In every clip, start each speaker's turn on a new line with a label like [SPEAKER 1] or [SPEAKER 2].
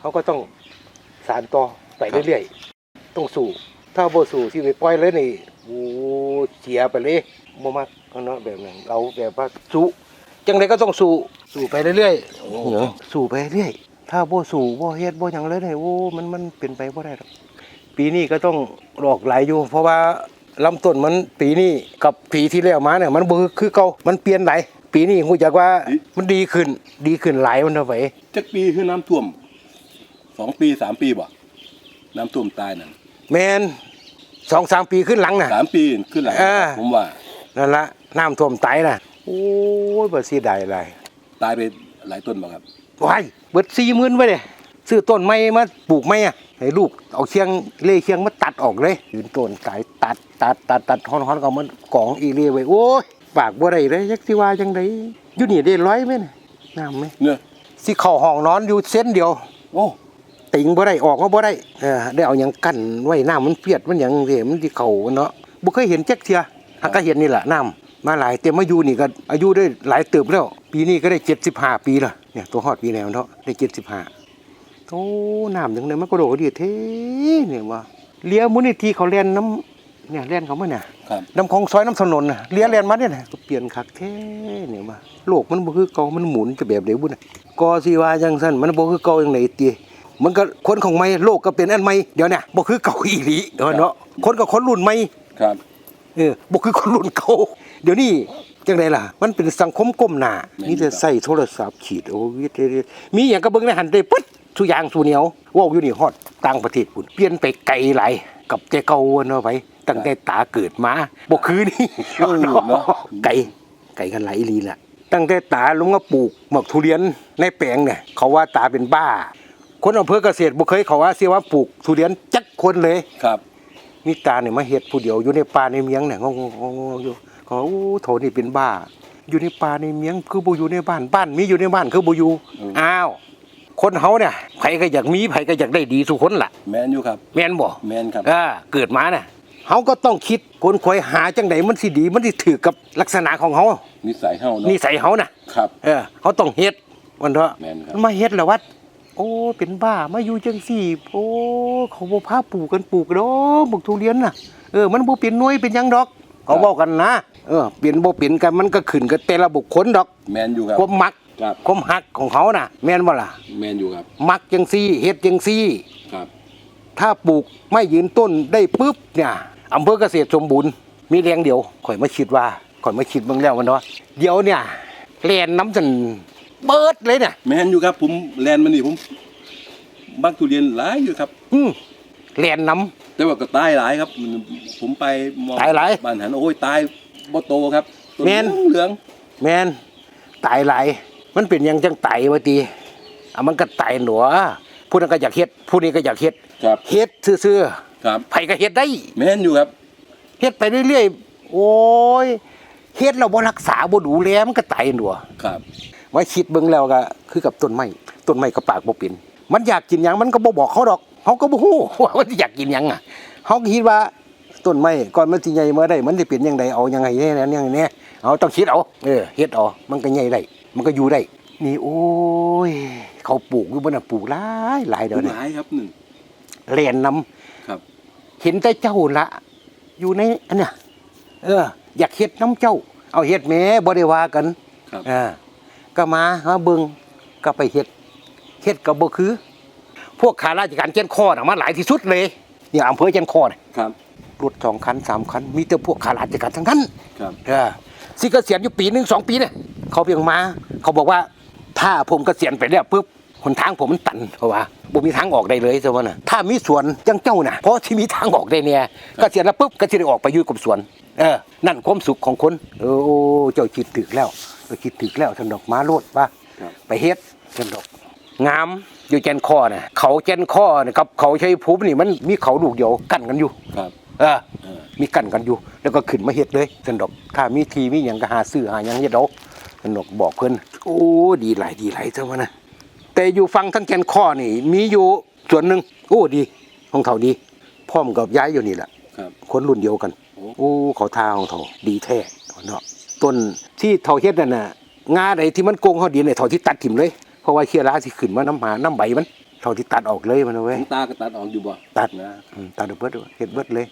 [SPEAKER 1] เขาก็ต้องสานต่อไปเรื่อยๆ ต้องสู้ถ้าบ่สู้ที่ไปปล่อยเลยนี่โอ้เสียไปเลยบ่มักเอาเนาะแบบนั้นเราแบบว่าสู้จังไดก็ต้องสู้สู้ไปเรื่อยๆ
[SPEAKER 2] โอ้
[SPEAKER 1] เนาะสู้ไปเรื่อยถ้าบ่สู้บ่เฮ็ดบ่หยังเลยนี่โอ้มันมันเป็นไปบ่ได้หรอกปีนี้ก็ต้องดอกหลายอยู่ เพราะว่าลำต้นมันปีนี้กับปีที่แล้วมาเนี่ยมันบ่คือเก่ามันเปลี่ยนหลายปีนี้ฮู้จักว่ามันดีขึ้น ดีขึ้นหลายมันเท่าไหร่
[SPEAKER 2] จักปีคือน้ำท่วม สองปีสามปีบ่น้ำท่วมตายนั่น
[SPEAKER 1] แมนสองสามปีขึ้นหลังน่ะ
[SPEAKER 2] สามปีขึ้นหลัง
[SPEAKER 1] เออ
[SPEAKER 2] ผมว่า
[SPEAKER 1] นั่นละน้ำท่วมไตน่ะ โอ้ยบ่เสียดายอะไร
[SPEAKER 2] ตายไปหลายต้นบ่ครับ
[SPEAKER 1] ว้ายเบิดสี่หมื่นไว้เลยซื้อต้นไม้มาปลูกไม้อะให้ลูกเอาเคียงเล่เคียงมาตัดออกเลยยืนต้นสายตัดตัดตัดตัดฮอนฮอนก็เอามันกองอีเลียไว้โอ้ยปากบ่ได้เลยยักสิว่าจังไดอยู่นี่ได้ร้อยไหมน่ะน้ำไหม
[SPEAKER 2] เนี่ย
[SPEAKER 1] สิเข้าห้องนอนอยู่เส้นเดียว
[SPEAKER 2] โอ้
[SPEAKER 1] ติงบ่ได้ออกมาบ่ได้เออได้เอาหยังกั้นไว้น้ำมันเปียดมันหยังเด้มันสิเข้าเนาะบ่เคยเห็นจักเที่ยหากก็เห็นนี่แหละน้ำมาหลายเต็มมาอยู่นี่ก็อายุได้หลายเติบแล้ว ปีนี้ก็ได้75ปีละเนี่ยตัวฮอดปีแล้วเนาะได้75โอ้น้ำจังไดมันก็โดดดีเท่เนี่ยว่าเลี้ยมูลนิธิเขาเล่นน้ำเนี่ยเล่นเขามาเนี่ย
[SPEAKER 2] ครับ
[SPEAKER 1] น้ำคลองซอยน้ำถนนน่ะเลี้ยเลียนมาเนี่ยนะก็เปลี่ยนคักแท้เนี่ยมาโลกมันบ่คือเก่ามันหมุนจะแบบเดียวบุ่นน่ะก็สิว่าจังซั่นมันบ่คือเก่าจังไดติ มันก็คนของใหม่โลกก็เป็นอันใหม่เดี๋ยวเนี่ยบ่คือเก่าอีหลีเออเนาะคนก็คนรุ่นใหม่
[SPEAKER 2] ครับ
[SPEAKER 1] เออบ่คือคนรุ่นเก่าเดี๋ยวนี้จังไดล่ะ มันเป็นสังคมก้มหน้ามีแต่ใส่โทรศัพท์ขีดโอ้ยเด้ๆมีหยังก็เบิ่งในหันได้ปึ๊ดทุกอย่างสู่เหนียวเว้าอยู่นี่ฮอดต่างประเทศพุ่นเปลี่ยนไปไกลหลายกับแต่เก่าเนาะไปตั้งแต่ตาเกิดมาบ่คือนี่
[SPEAKER 2] เออเนาะ
[SPEAKER 1] ไก่ไก่กันไหลายอีหลีละตั้งแต่ตาลงมาปลูกหมากทุเรียนในแปลงเนี่ยเขาว่าตาเป็นบ้า คนอำเภอเกษตรบุเคยเขาว่าเสียว่าปลูกทุเรียนจักคนเลย
[SPEAKER 2] ครับ
[SPEAKER 1] นี่ตาเนี่ยมาเฮ็ดผู้เดียวอยู่ในป่าในเมียงเนี่ยงงๆๆๆอยู่เขาว่าอู้โถนี่เป็นบ้า อยู่ในป่าในเมียงคือบ่อยู่ในบ้านบ้านมีอยู่ในบ้านคือบ่อยู่อ้าวคนเฮาเนี่ยไผก็อยากมีไผก็อยากได้ดีทุกคนล่ะ
[SPEAKER 2] แมนอยู่ครับ
[SPEAKER 1] แม่นบ่
[SPEAKER 2] แมนครับ
[SPEAKER 1] อ่าเกิดมาเนี่ยเฮาก็ต้องคิดคนคอยหาจังไดมันสิดีมันสิถือกับลักษณะของเฮา
[SPEAKER 2] นิสัยเฮาเนาะ
[SPEAKER 1] นิสัยเฮาน่ะ
[SPEAKER 2] ครับ
[SPEAKER 1] เออเขาต้องเฮ็ดวันเถอะ
[SPEAKER 2] แม่นครับ
[SPEAKER 1] มันมาเฮ็ดแล้ววัด โอ้ เป็นบ้ามาอยู่จังสี่ โอ้เขาบ่พาปลูกกันปลูกดอกบักทุเรียนน่ะเออมันบ่เป็นหน่วยเป็นหยังดอก เขาบอกกันนะเออเปลี่ยนบ่เปลี่ยนกันมันก็ขึ้นกับแต่ละบุคคลดอก
[SPEAKER 2] แมนอยู่ครับ
[SPEAKER 1] ความมัก
[SPEAKER 2] ครับ
[SPEAKER 1] ความฮักของเขาน่ะ แม่นบ่ล่ะ
[SPEAKER 2] แมนอยู่ครับ
[SPEAKER 1] มักจังซี่เฮ็ดจังซี่
[SPEAKER 2] ครับ
[SPEAKER 1] ถ้าปลูกไม่ยืนต้นได้ปุ๊บเนี่ยอำเภอเกษตรสมบูรณ์มีแรงเดียวข่อยมาคิดว่าข่อยมาคิดเบิ่งแล้วมันว่าเดี๋ยวเนี่ยแล่นน้ำจน เบิดเลยเนี่ย
[SPEAKER 2] แมนอยู่ครับ ผมแลนด์มานี่ผมบักทุเรียนหลายอยู่ครับ
[SPEAKER 1] อืมแล่นน้
[SPEAKER 2] แต่ว่าก็ตายหลายครับ ผมไปมอง
[SPEAKER 1] ตายหลาย
[SPEAKER 2] บ้านหันโอ้ยตายบ่โตครับต้
[SPEAKER 1] แม่น
[SPEAKER 2] เหลืองำ
[SPEAKER 1] แมนตายหลาย มันเป็นหยังจังตายวะตีอะมันก็ตายหนัวผู้นั้นก็อยากเฮ็ดผู้นี้ก็อยากเฮ็ด
[SPEAKER 2] ๆครับ
[SPEAKER 1] เฮ็ดซื่อ
[SPEAKER 2] ครับ
[SPEAKER 1] ๆไผก็เฮ็ดได้
[SPEAKER 2] แม่นอยู่ครับ
[SPEAKER 1] เฮ็ดไปเรื่อยๆ โอ้ย เฮ็ดแล้วบ่รักษาบ่ดูแลมันก็ตายหนัว
[SPEAKER 2] ครับ
[SPEAKER 1] มาคิดเบิ่งแล้วก็คือกับต้นไม้ต้นไม้ก็ปากบ่เป็นมันอยากกินหยังมันก็บ่บอกเขาดอกเขาก็บ่ฮู้ว่ามันอยากกินหยังอะเขาก็คิดว่าต้นไม้ก่อนมันสิใหญ่มาได้มันสิเป็นจังไดเอายังไงแน่ๆยังไงแน่เอาต้องคิดเอาเออเฮ็ดเอามันก็ใหญ่ได้มันก็อยู่ได้นี่โอ้ย เขาปลูกอยู่บนน่ะปลูกหลายหลายเดี๋ยวนี้
[SPEAKER 2] หลายครับหนึ่ง
[SPEAKER 1] เล่นนํ
[SPEAKER 2] ครับ
[SPEAKER 1] เห็นแต่เจ้าละอยู่ในอันเนี้ยเออ อยากเฮ็ดน้ำเจ้า เอาเฮ็ดแหม่บ่ได้ว่ากัน
[SPEAKER 2] ครับ
[SPEAKER 1] อ่า ก็มาหาเบิงก็ไปเฮ็ดเฮ็ดก็บ่คือ พวกข้าราชการเจนคอน่ะมาหลายที่สุดเลยเนี่ยอำเภอเจนคอน่ะ
[SPEAKER 2] ครับ
[SPEAKER 1] รถสองคันสามคัน มีแต่พวกข้าราชการทั้งนั้น
[SPEAKER 2] ครับ
[SPEAKER 1] เออสิเกษียณอยู่ปีหนึ่งสองปีเนี่ยเขาเพียงมา เขาบอกว่าถ้าผมเกษียณไปแล้วปุ๊บหนทางผมมันตันเพราะว่าบ่มีทางออกได้เลยซะว่าน่ะถ้ามีสวนจังเจ้าน่ะเพราะที่มีทางออกได้เนี่ยเกษียณแล้วปุ๊บก็สิได้ออกไปอยู่กับสวนเออนั่นความสุขของคนเออโอ้เจ้าคิดถึกแล้ว เจ้าคิดถึกแล้วท่านดอกมาโลดว่า
[SPEAKER 2] ครับ
[SPEAKER 1] ไปเฮ็ดท่านดอกงามอยู่แจนคอน่ะเขาแจนคอน่ะกับเขาชัยภูมินี่มันมีเขาลูกเดียวกั้นกันอยู่
[SPEAKER 2] ครับ
[SPEAKER 1] เออ
[SPEAKER 2] เออ
[SPEAKER 1] มีกันกันอยู่ แล้วก็ขึ้นมาเฮ็ดเลยสนดอกถ้ามีทีมีหยังก็หาซื้อหาหยังเฮ็ดเอาสนดอกบอกเพิ่นโอ้ดีหลายดีหลายเจ้าว่านะแต่อยู่ฟังทั้งแกนข้อนี่ มีอยู่ส่วนหนึ่งโอ้ดีของเขาดีพร้อมกับย้ายอยู่นี่แหละ
[SPEAKER 2] ครับ
[SPEAKER 1] คนรุ่นเดียวกัน
[SPEAKER 2] โอ้
[SPEAKER 1] โอ้เขาทาของเขาดีแท้เนาะ ต้นที่เท่าเฮ็ดนั่นน่ะงาใดที่มันโกงเขาดีเนี่ยเท่าที่ตัดถิ่มเลย เพราะว่าเคียราสิขึ้นมาน้ำหาน้ำใบมันเท่าที่ตัดออกเลยมันเอา
[SPEAKER 2] ข
[SPEAKER 1] ไว้
[SPEAKER 2] องตาก็ตัดออกอยู่บ่
[SPEAKER 1] ตัด
[SPEAKER 2] นะ
[SPEAKER 1] อืมตัดออกเบิดเฮ็ดเบิดเลย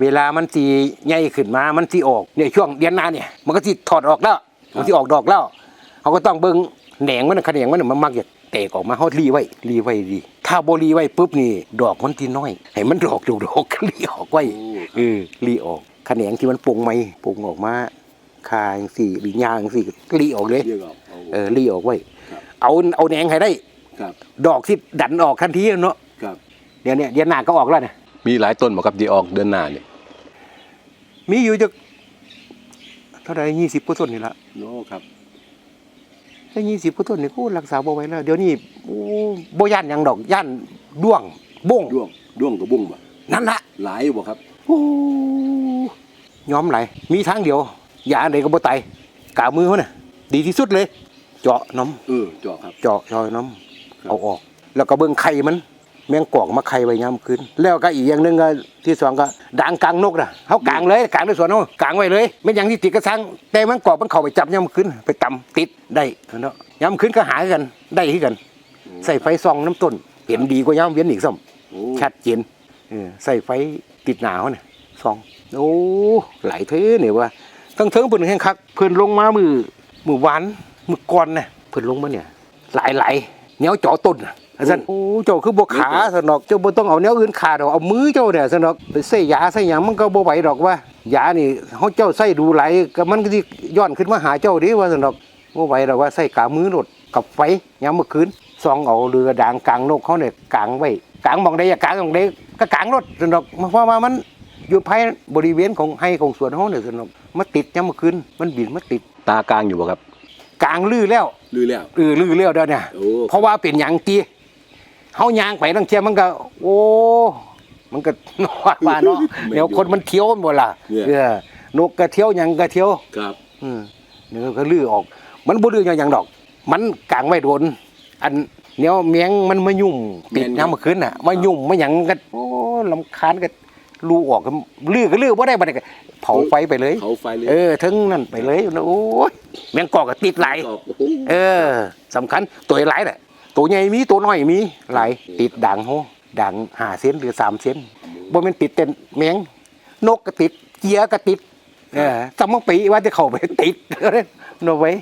[SPEAKER 1] เวลามันสิใหญ่ขึ้นมามันสิออกเนี่ยช่วงเดือนหน้าเนี่ย มันก็สิถอดออกแล้วมันสิออกดอกแล้วเขาก็ต้องเบิ่งแหนงมันนะคะแหนงมันน่ะมันมักจะแตกออกมาเฮารีไว้รีไว้ดี ถ้าบ่รีไว้ปุ๊บนี่ดอกมันสิน้อย ให้มันดอกดอกดอกก็รีออกไว้
[SPEAKER 2] โอ้
[SPEAKER 1] เออรีออกแขนงที่มันปรุงไหมปรุงออกมา คาจังสี่หรือยางสี่รีออกเลย
[SPEAKER 2] เรียกออกเอา
[SPEAKER 1] เออรีออกไว้ เอาเอาแหนงให้ได้
[SPEAKER 2] ครับ
[SPEAKER 1] ดอกที่ดันออกทันทีเนาะ
[SPEAKER 2] ครับ
[SPEAKER 1] เดี๋ยวเนี้เดี๋ยวหน้าก็ออกแล้วเนี่ย
[SPEAKER 2] มีหลายต้นบ่ครับที่ออกเดือนหน้าเนี่ย
[SPEAKER 1] มีอยู่จะเท่าไหร่ยี่สิบกว่าต้นนี่ละ
[SPEAKER 2] โน้ครับ
[SPEAKER 1] ถ้ายี่สิบกว่าต้นนี่กูรักษาบ่ไว้แล้ว เดี๋ยวนี้โอ้บ่ย่านหยังดอกย่านด้วงบ้ง
[SPEAKER 2] ด้วงด้วงกับบุ้งบ่
[SPEAKER 1] นั่นละ
[SPEAKER 2] หลายบ่ครับ
[SPEAKER 1] โอ้ยอมไหลมีทางเดียว ยาอันใดก็บ่ตายกามือเขาน่ะ ดีที่สุดเลย เจาะน้ำ
[SPEAKER 2] เออเจาะครับ
[SPEAKER 1] เจาะชอยน้ำ
[SPEAKER 2] ครับ
[SPEAKER 1] เอาออก แล้วก็เบิ่งไข่มันแมงกอกมาไข่ไว้ยามคืนแล้วก็อีกอย่างหนึงก็ที่สองก็ด่างกลางนกน่ะเฮากลางเลยกลางในสวนเฮากลางไว้เลยไม่อย่างที่ติดกระสังแต่แมงกอกมันเข้าไปจับยามคืนไปตำติดได้เนาะยามคืนก็หากันได้คือกัน ใส่ไฟส่องน้ำต้นเห็นดีกว่ายามเวียนอีกซ้ำ
[SPEAKER 2] โอ้
[SPEAKER 1] ชัดเจนเออใส่ไฟติดหนาวเนี่ยส่องโอ้หลายเท่เนี่ยว่า ตั้งเทิงเพิ่นแห่งคักเพิ่นลงมามือมือหวานมือก่อนน่ะเพิ่นลงมาเนี่ย หลายหลายๆแนวเจาะต้นน่ะอาจารย์โอ้เจ้าคือบ่ขาสนอกเจ้าบ่ต้องเอาแนวอื่นขาดอกเอามือเจ้าเนี่ยสนอกไปใส่ยาใส่หยังมันก็บ่ไหวดอกว่ายานี่เฮาเจ้าใส่ดูหลายก็มันก็สิย้อนขึ้นมาหาเจ้าเดิว่าสนอกบ่ไหวดอกว่าใส่กามือรดกับไฟยามเมื่อคืนซองเอาเรือด่างกลางนกเขาเนี่ยกางไว้กางหมองใดอย่ากางหมองใดก็กางรถสนอกเพราะว่ามันอยู่ภายบริเวณของให้ของสวนเฮาเนี่ยสนอก มาติดยามเมื่อคืนมันบินมาติด
[SPEAKER 2] ตากลางอยู่บ่ครับ
[SPEAKER 1] กางลือแล้ว
[SPEAKER 2] ลือแล้ว
[SPEAKER 1] เออลือแล้วเด้อเนี่ย
[SPEAKER 2] โอ้
[SPEAKER 1] เพราะว่าเป็นหยังตีเฮายางไปตั้งเทียมันก็ โอ้ มันก็ นอนมาเนาะเดี๋ยวคนมันเที่ยวหมดล่ะเออนกก็เที่ยวหยังก็เที่ยว
[SPEAKER 2] ครับ
[SPEAKER 1] อืมนี่ก็ลื้อออก มันบ่ลื้อหยังหยังดอก มันกางไว้โดน อันเนี้ยแมงมันมายุ่งติดน้ำเมื่อคืนน่ะมายุ่งมาหยังก็โอ้ลำคาญก็ ลูออกก็ลื้อก็ลื้อบ่ได้บัดนี้ก็เผาไฟไปเลย
[SPEAKER 2] เขาไฟเลย
[SPEAKER 1] เออถึงนั่นไปเลยนะโอ้ยแมงกอกก็ติดไหลาย
[SPEAKER 2] ออกโอ้โห
[SPEAKER 1] เออสำคัญตัวหลายแหละตัวใหญ่มีตัวน้อยมีหลายติดด่างโหด่างหาเส้นหรือสามเส้นบ่แม่นติดเต็นแมงนกก็ติดเกียก็ติดเออสมองปีว่าจะเข้าไปติดโนไว้